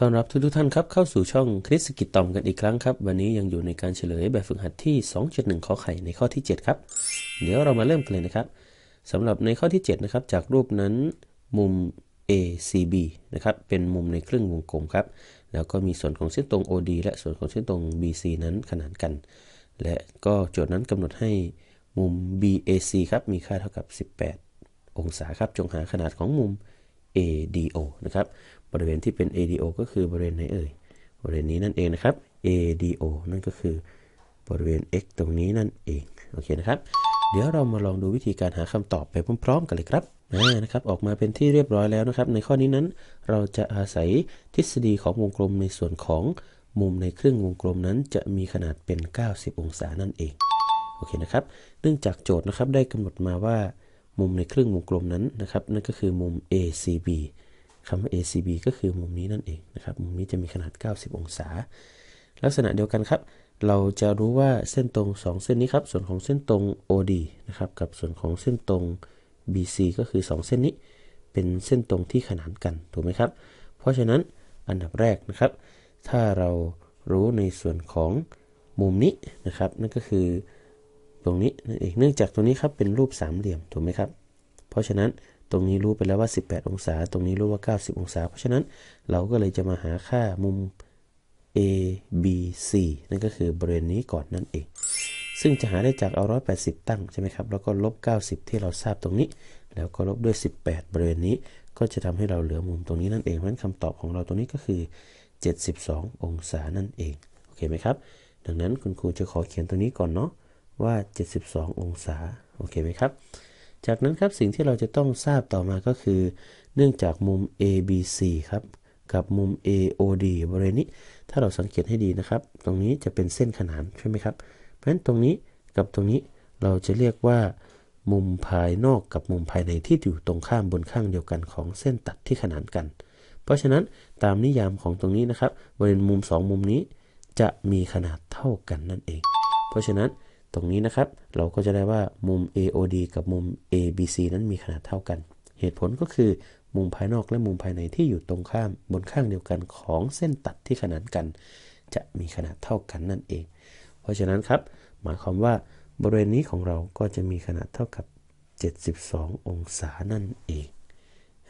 ต้อนรับทุกทุกท่านครับเข้าสู่ช่องคริสกิตตอมกันอีกครั้งครับ วันนี้ยังอยู่ในการเฉลยแบบฝึกหัดที่ 2.1 ข้อไข่ในข้อที่ 7 ครับ เดี๋ยวเรามาเริ่มกันเลยนะครับสำหรับในข้อที่ 7 นะครับ จากรูปนั้นมุม ACB นะครับเป็นมุมในครึ่งวงกลมครับ แล้วก็มีส่วนของเส้นตรง OD และส่วนของเส้นตรง BC นั้นขนานกัน และก็โจทย์นั้นกำหนดให้มุม BAC ครับมีค่าเท่ากับ 18 องศาครับจงหาขนาดของมุม ADO นะครับ บริเวณที่เป็น ADO ก็คือบริเวณไหนเอ่ย บริเวณนี้นั่นเองนะครับ ADO นั่นก็คือบริเวณ x ตรงนี้นั่นเอง โอเคนะครับ เดี๋ยวเรามาลองดูวิธีการหาคำตอบไปพร้อมๆ กันเลยครับนะครับ ออกมาเป็นที่เรียบร้อยแล้วนะครับ ในข้อนี้นั้น เราจะอาศัยทฤษฎีของวงกลมในส่วนของมุมในครึ่งวงกลมนั้น จะมีขนาดเป็น 90 องศานั่นเอง โอเคนะครับ เนื่องจากโจทย์นะครับได้กำหนดมาว่า มุมในครึ่งวงกลมนั้นนะครับ นั่นก็คือมุม ACB คำว่า ACB ก็คือมุมนี้นั่นเองนะครับ มุมนี้จะมีขนาด 90 องศา ลักษณะเดียวกันครับ เราจะรู้ว่าเส้นตรง 2 เส้นนี้ครับ ส่วนของเส้นตรง OD นะครับ กับส่วนของเส้นตรง BC ก็คือ 2 เส้นนี้ เป็นเส้นตรงที่ขนานกัน ถูกไหมครับ เพราะฉะนั้นอันดับแรกนะครับ ถ้าเรารู้ในส่วนของมุมนี้นะครับ นั่นก็คือ ตรงนี้นั่นเองเนื่องจากตรงนี้ครับเป็นรูปสามเหลี่ยมถูกไหมครับ เพราะฉะนั้นตรงนี้รู้ไปแล้วว่า 18 องศา ตรงนี้รู้ว่า 90 องศา เพราะฉะนั้นเราก็เลยจะมาหาค่ามุม A B C นั่นก็คือบริเวณนี้ก่อนนั่นเอง ซึ่งจะหาได้จากเอา 180 ตั้งใช่ไหมครับ แล้วก็ลบ 90 ที่เราทราบตรงนี้ แล้วก็ลบด้วย 18 บริเวณนี้ ก็จะทำให้เราเหลือมุมตรงนี้นั่นเอง เพราะฉะนั้นคำตอบของเราตรงนี้ก็คือ 72 องศานั่นเอง โอเคไหมครับ ดังนั้นคุณครูจะขอเขียนตัวนี้ก่อนเนาะ ว่า 72 องศา โอเคไหมครับ จากนั้นครับสิ่งที่เราจะต้องทราบต่อมาก็คือ เนื่องจากมุม ABC ครับ กับมุม AOD บริเวณนี้ ถ้าเราสังเกตให้ดีนะครับ ตรงนี้จะเป็นเส้นขนานใช่ไหมครับ เพราะฉะนั้นตรงนี้กับตรงนี้เราจะเรียกว่ามุมภายนอกกับมุมภายในที่อยู่ตรงข้ามบนข้างเดียวกันของเส้นตัดที่ขนานกัน เพราะฉะนั้นตามนิยามของตรงนี้นะครับบริเวณมุม 2 มุมนี้จะมีขนาดเท่ากันนั่นเอง เพราะฉะนั้น ตรงนี้นะครับ เราก็จะได้ว่ามุม AOD กับมุม ABC นั้นมีขนาดเท่ากัน เหตุผลก็คือมุมภายนอกและมุมภายในที่อยู่ตรงข้ามบนข้างเดียวกันของเส้นตัดที่ขนานกัน จะมีขนาดเท่ากันนั่นเอง เพราะฉะนั้นครับ หมายความว่าบริเวณนี้ของเราก็จะมีขนาดเท่ากับ 72 องศานั่นเอง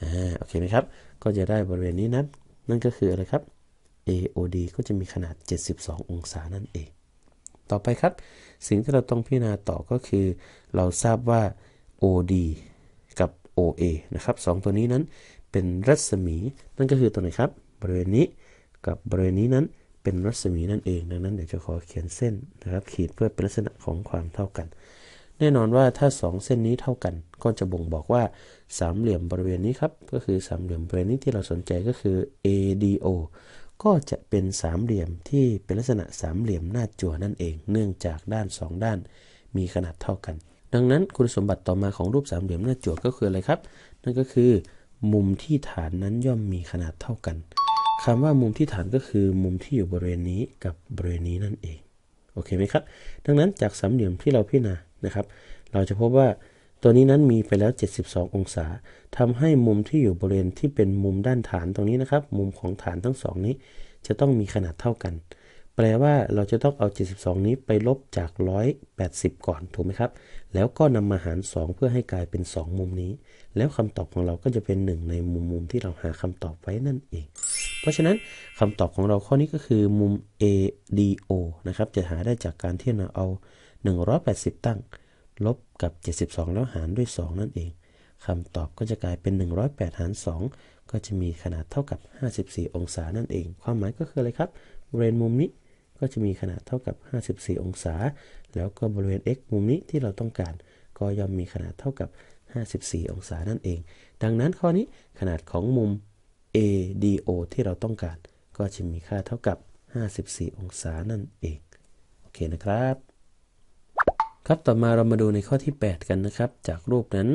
อ่าโอเคไหมครับ ก็จะได้บริเวณนี้นั้นนั่นก็คืออะไรครับ AOD ก็จะมีขนาด 72 องศานั่นเอง ต่อไปครับ สิ่งที่เราต้องพิจารณาต่อก็คือ เราทราบว่า OD กับ OA นะครับสตัวนี้นั้นเป็นรัศมี นั่นก็คือตัวไหนครับ บริเวณนี้กับบริเวณนี้นั้นเป็นรัศมีนั่นเอง ดังนั้นเดี๋ยวจะขอเขียนเส้นนะครับ ขีดเพื่อเป็นลักษณะของความเท่ากัน แน่นอนว่าถ้า 2 เส้นนี้เท่ากัน ก็จะบ่งบอกว่าสามเหลี่ยมบริเวณนี้ครับ ก็คือสามเหลี่ยมบริเวณนี้ที่เราสนใจก็คือ ADO ก็จะเป็นสามเหลี่ยมที่เป็นลักษณะสามเหลี่ยมหน้าจั่วนั่นเอง เนื่องจากด้าน 2 ด้านมีขนาดเท่ากัน ดังนั้นคุณสมบัติต่อมาของรูปสามเหลี่ยมหน้าจั่วก็คืออะไรครับ นั่นก็คือ มุมที่ฐานนั้นย่อมมีขนาดเท่ากันคำว่ามุมที่ฐานก็คือมุมที่อยู่บริเวณนี้กับบริเวณนี้นั่นเอง โอเคไหมครับ ดังนั้นจากสามเหลี่ยมที่เราพิจารณานะครับ เราจะพบว่า ตัวนี้นั้นมีไปแล้ว 72 องศาทำให้มุมที่อยู่บริเวณที่เป็นมุมด้านฐานตรงนี้นะครับ มุมของฐานทั้งสองนี้ จะต้องมีขนาดเท่ากัน แปลว่าเราจะต้องเอา 72 นี้ไปลบจาก 180 ก่อนถูกไหมครับ แล้วก็นำมาหาร 2 เพื่อให้กลายเป็น 2 มุมนี้ แล้วคำตอบของเราก็จะเป็น 1 ในมุมมุมที่เราหาคำตอบไว้นั่นเอง เพราะฉะนั้นคำตอบของเราข้อนี้ก็คือมุม ADO นะครับจะหาได้จากการที่เราเอา 180 ตั้ง ลบกับ 72 แล้วหารด้วย 2 นั่นเองคำตอบก็จะกลายเป็น 108 หาร 2 ก็จะมีขนาดเท่ากับ 54 องศานั่นเอง ความหมายก็คืออะไรครับบริเวณมุมนี้ก็จะมีขนาดเท่ากับ 54 องศา แล้วก็บริเวณ x มุมนี้ที่เราต้องการ ก็ย่อมมีขนาดเท่ากับ 54 องศานั่นเอง ดังนั้นข้อนี้ขนาดของมุม ADO ที่เราต้องการ ก็จะมีค่าเท่ากับ 54 องศานั่นเอง โอเคนะครับ ครับต่อมาเรามาดูในข้อที่ 8 กันนะครับ จากรูปนั้น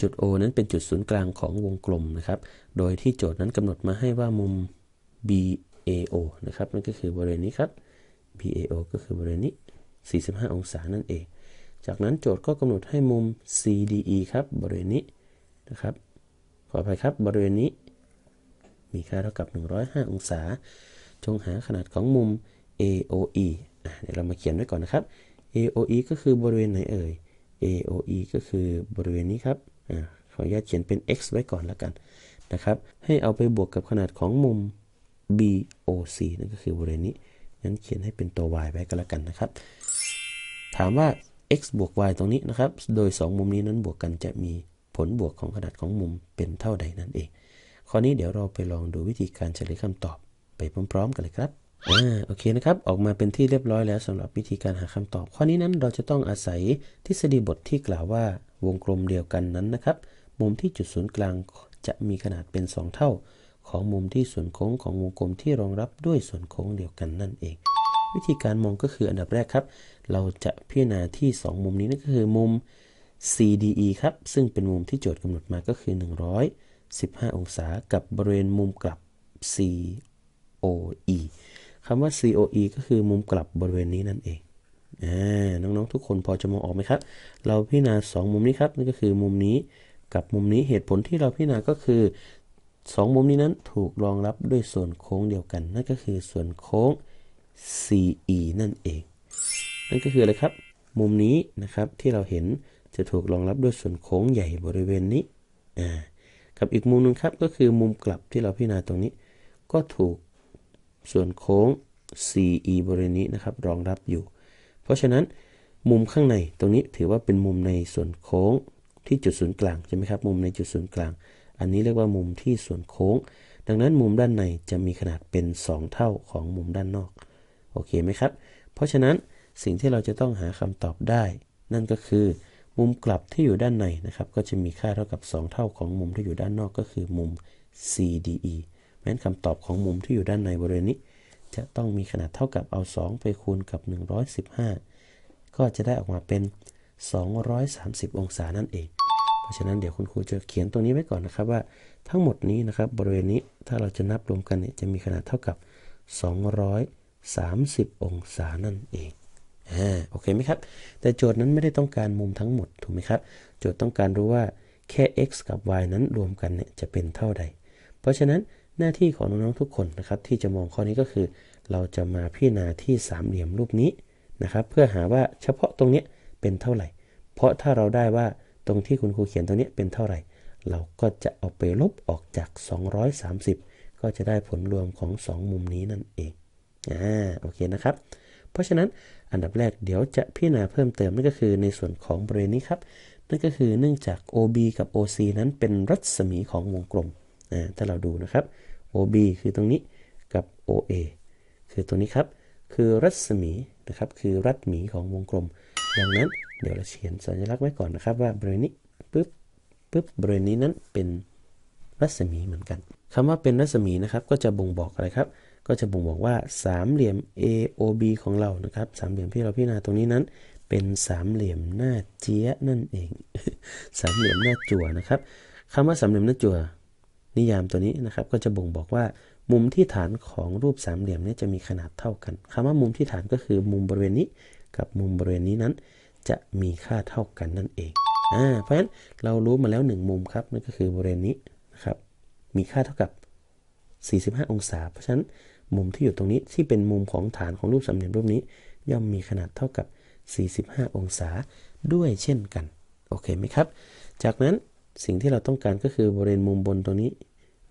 จุด O นั้นเป็นจุดศูนย์กลางของวงกลมนะครับ โดยที่โจทย์นั้นกำหนดมาให้ว่ามุม BAO นะครับนั่นก็คือบริเวณนี้ครับ BAO ก็คือบริเวณนี้ 45 องศานั่นเอง จากนั้นโจทย์ก็กำหนดให้มุม CDE ครับบริเวณนี้นะครับขออภัยครับบริเวณนี้ มีค่าเท่ากับ 105 องศา จงหาขนาดของมุม AOE เดี๋ยวเรามาเขียนไว้ก่อนนะครับ AOE ก็คือบริเวณไหนเอ่ย AOE ก็คือบริเวณนี้ครับอขออนุญาตเขียนเป็น x ไว้ก่อนแล้วกันนะครับ ให้เอาไปบวกกับขนาดของมุม BOC นั่นก็คือบริเวณนี้ งั้นเขียนให้เป็นตัว y ไว้ก็แล้วกันนะครับ ถามว่า x บวก y ตรงนี้นะครับ โดย 2 มุมนี้นั้นบวกกันจะมีผลบวกของขนาดของมุมเป็นเท่าใดนั่นเอง ข้อนี้เดี๋ยวเราไปลองดูวิธีการเฉลยคำตอบไปพร้อม ๆ กันเลยครับ อ่าโอเคนะครับ ออกมาเป็นที่เรียบร้อยแล้วสำหรับวิธีการหาคำตอบ ข้อนี้นั้นเราจะต้องอาศัยทฤษฎีบทที่กล่าวว่าวงกลมเดียวกันนั้นนะครับ มุมที่จุดศูนย์กลางจะมีขนาดเป็น 2 เท่า ของมุมที่ส่วนโค้งของวงกลมที่รองรับด้วยส่วนโค้งเดียวกันนั่นเอง วิธีการมองก็คืออันดับแรกครับ เราจะพิจารณาที่ 2 มุมนี้นั่นก็คือมุม CDE ครับ ซึ่งเป็นมุมที่โจทย์กำหนดมาก็คือ 115 องศา กับบริเวณมุมกลับ c o คำว่า COE ก็คือมุมกลับบริเวณนี้นั่นเองอน้องๆทุกคนพอจะมองออกไหมครับ เราพิจารณา2มุมนี้ครับนั่นก็คือมุมนี้กับมุมนี้เหตุผลที่เราพิจารณาก็คือ 2 มุมนี้นั้นถูกรองรับด้วยส่วนโค้งเดียวกัน นั่นก็คือส่วนโค้ง CE นั่นเอง นั่นก็คืออะไรครับ มุมนี้นะครับที่เราเห็นจะถูกรองรับด้วยส่วนโค้งใหญ่บริเวณนี้กับอีกมุมหนึงครับก็คือมุมกลับที่เราพิจารณาตรงนี้ ก็ถูก ส่วนโค้ง CE บริเวณนี้นะครับรองรับอยู่ เพราะฉะนั้นมุมข้างในตรงนี้ถือว่าเป็นมุมในส่วนโค้งที่จุดศูนย์กลางใช่ไหมครับมุมในจุดศูนย์กลาง อันนี้เรียกว่ามุมที่ส่วนโค้ง ดังนั้นมุมด้านในจะมีขนาดเป็น 2 เท่าของมุมด้านนอกโอเคไหมครับ เพราะฉะนั้นสิ่งที่เราจะต้องหาคำตอบได้ นั่นก็คือ มุมกลับที่อยู่ด้านในนะครับ ก็จะมีค่าเท่ากับ 2 เท่าของมุมที่อยู่ด้านนอกก็คือมุม CDE เพราะฉะนั้นคำตอบของมุมที่อยู่ด้านในบริเวณนี้ จะต้องมีขนาดเท่ากับเอา 2 ไปคูณกับ 115 ก็จะได้ออกมาเป็น 230 องศานั่นเอง เพราะฉะนั้นเดี๋ยวคุณครูจะเขียนตรงนี้ไว้ก่อนนะครับว่าทั้งหมดนี้นะครับบริเวณนี้ถ้าเราจะนับรวมกันเนี่ยจะมีขนาดเท่ากับ 230 องศานั่นเองอ่าโอเคไหมครับ แต่โจทย์นั้นไม่ได้ต้องการมุมทั้งหมดถูกไหมครับ โจทย์ต้องการรู้ว่าแค่ x กับ y นั้นรวมกันเนี่ยจะเป็นเท่าใด เพราะฉะนั้น หน้าที่ของน้องๆทุกคนนะครับ ที่จะมองข้อนี้ก็คือ เราจะมาพิจารณาที่สามเหลี่ยมรูปนี้นะครับ เพื่อหาว่าเฉพาะตรงนี้เป็นเท่าไหร่ เพราะถ้าเราได้ว่าตรงที่คุณครูเขียนตรงนี้เป็นเท่าไหร่ เราก็จะเอาไปลบออกจาก 230 ก็จะได้ผลรวมของ 2 มุมนี้นั่นเองอ่าโอเคนะครับ เพราะฉะนั้นอันดับแรกเดี๋ยวจะพิจารณาเพิ่มเติมนั่นก็คือในส่วนของบริเวณนี้ครับนั่นก็คือเนื่องจาก OB กับ OC นั้นเป็นรัศมีของวงกลมอ่าถ้าเราดูนะครับ OB คือตรงนี้กับ OA คือตรงนี้ครับ คือรัศมีนะครับ คือรัศมีของวงกลม ดังนั้นเดี๋ยวเราเขียนสัญลักษณ์ไว้ก่อนนะครับ ว่าบริเวณนี้ปึ๊บปึ๊บบริเวณนี้นั้นเป็นรัศมีเหมือนกันคำว่าเป็นรัศมีนะครับ ก็จะบ่งบอกอะไรครับ ก็จะบ่งบอกว่าสามเหลี่ยม AOB ของเรานะครับ สามเหลี่ยมที่เราพิจารณาตรงนี้นั้น เป็นสามเหลี่ยมหน้าเจี๊ยนั่นเอง สามเหลี่ยมหน้าจั่วนะครับคำว่าสามเหลี่ยมหน้าจั่ว นิยามตัวนี้นะครับก็จะบ่งบอกว่า มุมที่ฐานของรูปสามเหลี่ยมนี้จะมีขนาดเท่ากันคำว่ามุมที่ฐานก็คือมุมบริเวณนี้กับมุมบริเวณนี้นั้น จะมีค่าเท่ากันนั่นเองอ่าเพราะฉะนั้นเรารู้มาแล้วหนึ่งมุมครับนั่นก็คือบริเวณนี้นะครับมีค่าเท่ากับ 45 องศา เพราะฉะนั้นมุมที่อยู่ตรงนี้ที่เป็นมุมของฐานของรูปสามเหลี่ยมรูปนี้ ย่อมมีขนาดเท่ากับ 45 องศาด้วยเช่นกัน โอเคไหมครับ จากนั้น สิ่งที่เราต้องการก็คือบริเวณมุมบนตรงนี้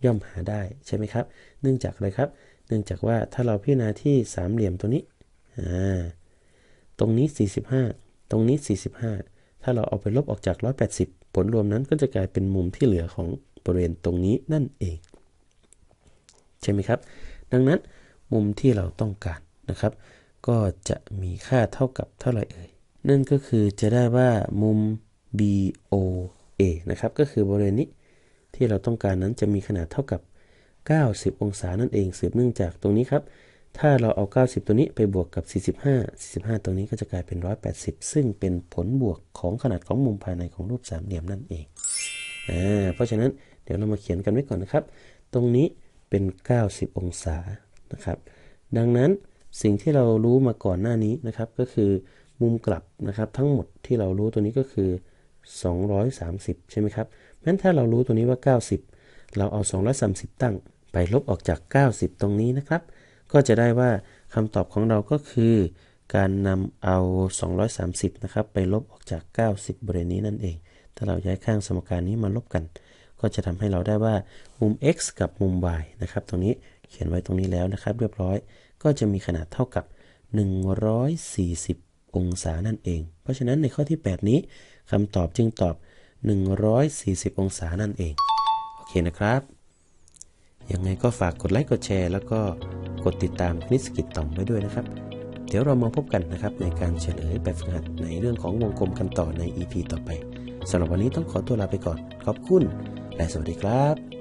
ย่อมหาได้ใช่ไหมครับ เนื่องจากอะไรครับ เนื่องจากว่าถ้าเราพิจารณาที่สามเหลี่ยมตัวนี้ตรงนี้ 45 ตรงนี้ 45 ถ้าเราเอาไปลบออกจาก 180 ผลรวมนั้นก็จะกลายเป็นมุมที่เหลือของบริเวณตรงนี้นั่นเอง ใช่ไหมครับ ดังนั้นมุมที่เราต้องการนะครับ ก็จะมีค่าเท่ากับเท่าไหร่เอ่ย นั่นก็คือจะได้ว่ามุม A นะครับก็คือบริเวณนี้ที่เราต้องการนั้นจะมีขนาดเท่ากับ 90 องศานั่นเองสืบเนื่องจากตรงนี้ครับ ถ้าเราเอา 90 ตัวนี้ไปบวกกับ 45 45 ตรงนี้ก็จะกลายเป็น 180 ซึ่งเป็นผลบวกของขนาดของมุมภายในของรูปสามเหลี่ยมนั่นเองอ่าเพราะฉะนั้นเดี๋ยวเรามาเขียนกันไว้ก่อนนะครับ ตรงนี้เป็น 90 องศานะครับ ดังนั้นสิ่งที่เรารู้มาก่อนหน้านี้นะครับ ก็คือมุมกลับนะครับ ทั้งหมดที่เรารู้ตัวนี้ก็คือ 230 ใช่ไหมครับงั้นถ้าเรารู้ตัวนี้ว่า 90 เราเอา 230 ตั้ง ไปลบออกจาก 90 ตรงนี้นะครับ ก็จะได้ว่าคำตอบของเราก็คือ การนำเอา 230 นะครับ ไปลบออกจาก 90 บริเวณนี้นั่นเอง ถ้าเราย้ายข้างสมการนี้มาลบกัน ก็จะทำให้เราได้ว่ามุม x กับมุม y นะครับ ตรงนี้เขียนไว้ตรงนี้แล้วนะครับ เรียบร้อย ก็จะมีขนาดเท่ากับ 140 องศานั่นเอง เพราะฉะนั้นในข้อที่ 8 นี้ คำตอบจึงตอบ 140 องศานั่นเอง โอเคนะครับ ยังไงก็ฝากกดไลค์กดแชร์ แล้วก็กดติดตามคณิตสกิจต่อมไว้ด้วยนะครับ เดี๋ยวเรามาพบกันนะครับในการเฉลยแบบฝึกหัดในเรื่องของวงกลมกันต่อใน EP ต่อไปสำหรับวันนี้ต้องขอตัวลาไปก่อน ขอบคุณ และสวัสดีครับ